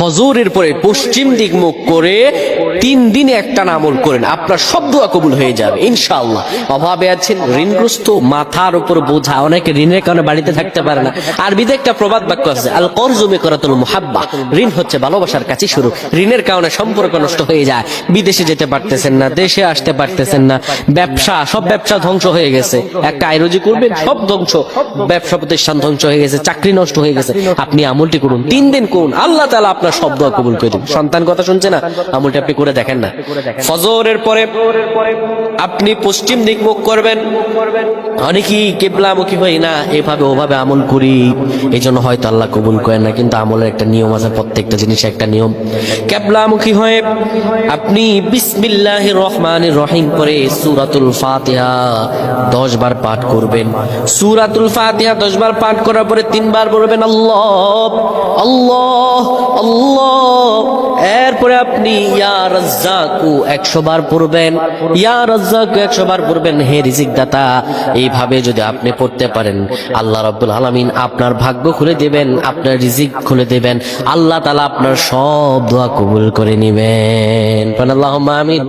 ফজরের পরে পশ্চিম দিক মুখ করে তিন দিনে একটা আমল করেন। আপনার সব দোয়া কবুল হয়ে যাবে, ইনশাআল্লাহ। অভাবে আছেন, ঋণগ্রস্ত, মাথার উপর বোঝা। অনেকে ঋণের কারণে বাড়িতে থাকতে পারে না। আরবিতে একটা প্রবাদ বাক্য আছে আল করজুমে করাতুল মুহাব্বা। ঋণ হচ্ছে ভালোবাসার কাছে শুরু। ঋণের কারণে সম্পর্ক নষ্ট হয়ে যায়। বিদেশে যেতে পারতেছেন না, দেশে আসতে পারতেছেন না। ব্যবসা, সব ব্যবসা ধ্বংস হয়ে গেছে। একটা আইরোজি করবেন, সব ধ্বংস। ব্যবসা প্রতিষ্ঠান ধ্বংস হয়ে গেছে, চাকরি নষ্ট হয়ে গেছে। আপনি আমলটি করুন, তিন দিন করুন। আল্লাহ তাআলা আপনার সব দোয়া কবুল করে দিন। সন্তান কথা শুনছে না? আমলটি আপনি করে দেখেন না। ফজরের পরে আপনি পশ্চিম দিক মুখ করবেন। অনেকেই কেবলামুখী হই না, এভাবে ওভাবে আমল করি। এই জন্য হয়তো আল্লাহ কবুল করেন না, কিন্তু আমলের একটা নিয়ম আছে, প্রত্যেকটা জিনিস একটা নিয়ম। কেবলামুখী হয়ে আপনি বিসমিল্লাহ রহমান রহিম করে সুরাতুল ফাতিহা দশ বার পাঠ করবেন। সুরাতুল ফাতিহা দশ বার পাঠ করার পরে তিনবার বলবেন, আল্লাহ আল্লাহ আল্লাহ এরপরে আপনি, ইয়া রাজ্জাকু, একশো বার পড়বেন, ইয়া রাজ্জাকু, একশো বার পড়বেন, হে রিজিক দাতা এইভাবে যদি আপনি পড়তে পারেন, আল্লাহ রব্দুল আলমিন আপনার ভাগ্য খুলে দেবেন, আপনার রিজিক খুলে দেবেন, আল্লাহ তালা আপনার সব দোয়া কবুল করে নেবেন। আল্লাহ আমিন।